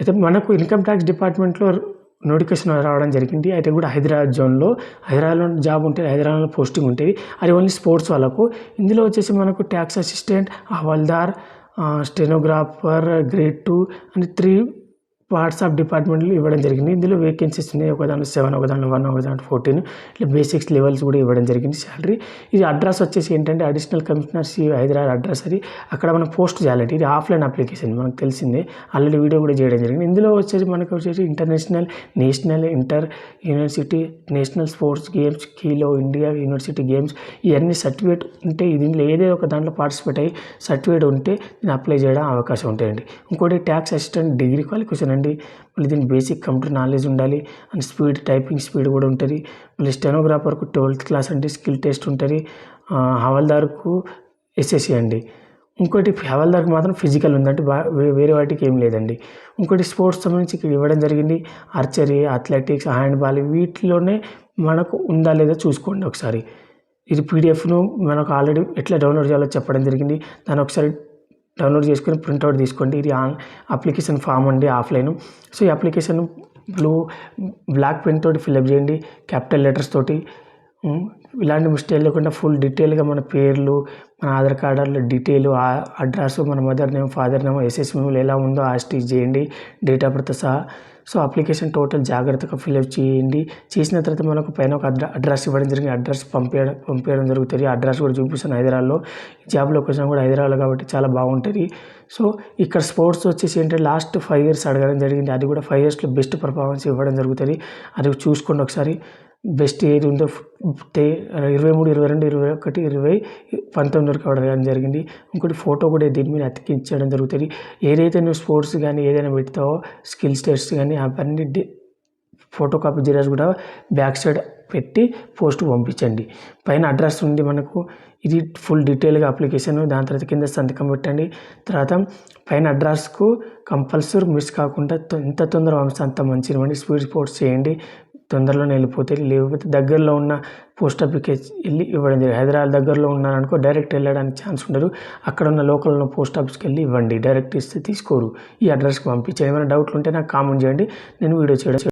అయితే మనకు income tax డిపార్ట్మెంట్లో నోటిఫికేషన్ రావడం జరిగింది. అయితే కూడా హైదరాబాద్ జోన్లో హైదరాబాద్లో జాబ్ ఉంటుంది హైదరాబాద్లో పోస్టింగ్ ఉంటుంది. అది ఓన్లీ స్పోర్ట్స్ వాళ్ళకు. ఇందులో వచ్చేసి మనకు tax assistant havaldar stenographer grade two అని త్రీ వాట్సాప్ డిపార్ట్మెంట్లు ఇవ్వడం జరిగింది. ఇందులో వేకెన్సీస్ ఉన్నాయి. ఒక దాంట్లో సెవెన్ ఒక దాంట్లో వన్ ఒక దాంట్లో ఫోర్టీన్ ఇట్లా బేసిక్స్ లెవెల్స్ కూడా ఇవ్వడం జరిగింది శాలరీ ఇది అడ్రస్ వచ్చేసి ఏంటంటే additional commissioner C Hyderabad address అది. అక్కడ మనం పోస్ట్ చేయాలంటే ఇది ఆఫ్లైన్ అప్లికేషన్ మనకు తెలిసిందే. ఆల్రెడీ వీడియో కూడా చేయడం జరిగింది. ఇందులో వచ్చేసి మనకు వచ్చేసి international national inter university national sports games కీలో India university games ఇవన్నీ సర్టిఫికేట్ ఉంటే దీంట్లో ఏదో ఒక దాంట్లో పార్టిసిపేట్ అయ్యి సర్టిఫికేట్ ఉంటే నేను అప్లై చేయడం అవకాశం ఉంటాయండి. ఇంకోటి ట్యాక్స్ అసిస్టెంట్ డిగ్రీ క్వాలిఫికేషన్ అండి మళ్ళీ దీని బేసిక్ కంప్యూటర్ నాలెడ్జ్ ఉండాలి. అండ్ స్పీడ్ టైపింగ్ స్పీడ్ కూడా ఉంటుంది. మళ్ళీ స్టెనోగ్రాఫర్కు ట్వెల్త్ క్లాస్ అంటే స్కిల్ టెస్ట్ ఉంటుంది. హవల్దార్కు ఎస్ఎస్సి అండి. ఇంకోటి హవల్దార్కి మాత్రం ఫిజికల్ ఉందంటే బా వేరే వాటికి ఏం లేదండి. ఇంకోటి స్పోర్ట్స్ సంబంధించి ఇక్కడ ఇవ్వడం జరిగింది. ఆర్చరీ అథ్లెటిక్స్ హ్యాండ్బాల్ వీటిలోనే మనకు ఉందా లేదా చూసుకోండి ఒకసారి. ఇది పీడిఎఫ్ను మనకు ఆల్రెడీ ఎట్లా డౌన్లోడ్ చేయాలో చెప్పడం జరిగింది. దాన్ని ఒకసారి డౌన్లోడ్ చేసుకొని ప్రింట్అవుట్ తీసుకోండి. ఇది ఆన్ అప్లికేషన్ ఫామ్ అండి ఆఫ్లైన్. సో ఈ అప్లికేషన్ బ్లూ బ్లాక్ పెన్ తోటి ఫిల్అప్ చేయండి. క్యాపిటల్ లెటర్స్ తోటి ఇలాంటి మిస్టేక్ లేకుండా ఫుల్ డీటెయిల్గా మన పేర్లు మన ఆధార్ కార్డులో డీటెయిల్ అడ్రస్ మన mother name father name SS మెమోలు ఎలా ఉందో ఆ స్టిచ్ చేయండి డేట్ ఆఫ్ బర్త్ సహా. సో అప్లికేషన్ టోటల్ జాగ్రత్తగా ఫిల్అప్ చేయండి. చేసిన తర్వాత మనకు పైన ఒక అడ్రస్ ఇవ్వడం జరిగింది. అడ్రస్ పంపించడం పంపించడం జరుగుతుంది. అడ్రస్ కూడా చూపిస్తాను హైదరాబాద్లో. జాబ్ లొకేషన్ కూడా హైదరాబాద్ కాబట్టి చాలా బాగుంటుంది. సో ఇక్కడ స్పోర్ట్స్ వచ్చేసి ఏంటంటే లాస్ట్ ఫైవ్ ఇయర్స్ అడగడం జరిగింది. అది కూడా ఫైవ్ ఇయర్స్లో బెస్ట్ పర్ఫార్మెన్స్ ఇవ్వడం జరుగుతుంది. అది చూసుకోండి ఒకసారి. బెస్ట్ ఏది ఉందో ఇరవై మూడు ఇరవై రెండు ఇరవై ఒకటి ఇరవై పంతొమ్మిది వరకు అడగడం జరిగింది. ఇంకోటి ఫోటో కూడా దీని మీద అతికించడం జరుగుతుంది. ఏదైతే నువ్వు స్పోర్ట్స్ కానీ ఏదైనా పెడతావో స్కిల్స్ టెస్ట్ కానీ అవన్నీ ఫోటో కాపీ జిరాక్స్ కూడా బ్యాక్ సైడ్ పెట్టి పోస్ట్ పంపించండి. పైన అడ్రస్ ఉంది మనకు. ఇది ఫుల్ డీటెయిల్గా అప్లికేషన్. దాని తర్వాత కింద సంతకం పెట్టండి. తర్వాత పైన అడ్రస్కు కంపల్సరీ మిస్ కాకుండా ఎంత తొందరగా పంపిస్తే అంత మంచిది. స్పీడ్ స్పోర్ట్స్ చేయండి. తొందరలోనే వెళ్ళిపోతే లేకపోతే దగ్గరలో ఉన్న పోస్ట్ ఆఫీస్కి వెళ్ళి ఇవ్వడం జరిగింది. హైదరాబాద్ దగ్గరలో ఉన్నారనుకో డైరెక్ట్ వెళ్ళడానికి ఛాన్స్ ఉండదు. అక్కడ ఉన్న లోకల్ ఉన్న పోస్ట్ ఆఫీస్కి వెళ్ళి ఇవ్వండి. డైరెక్ట్ ఇస్తే తీసుకోరు. ఈ అడ్రస్కి పంపించి ఏమైనా డౌట్లు ఉంటే నాకు కామెంట్ చేయండి. నేను వీడియో చేయడం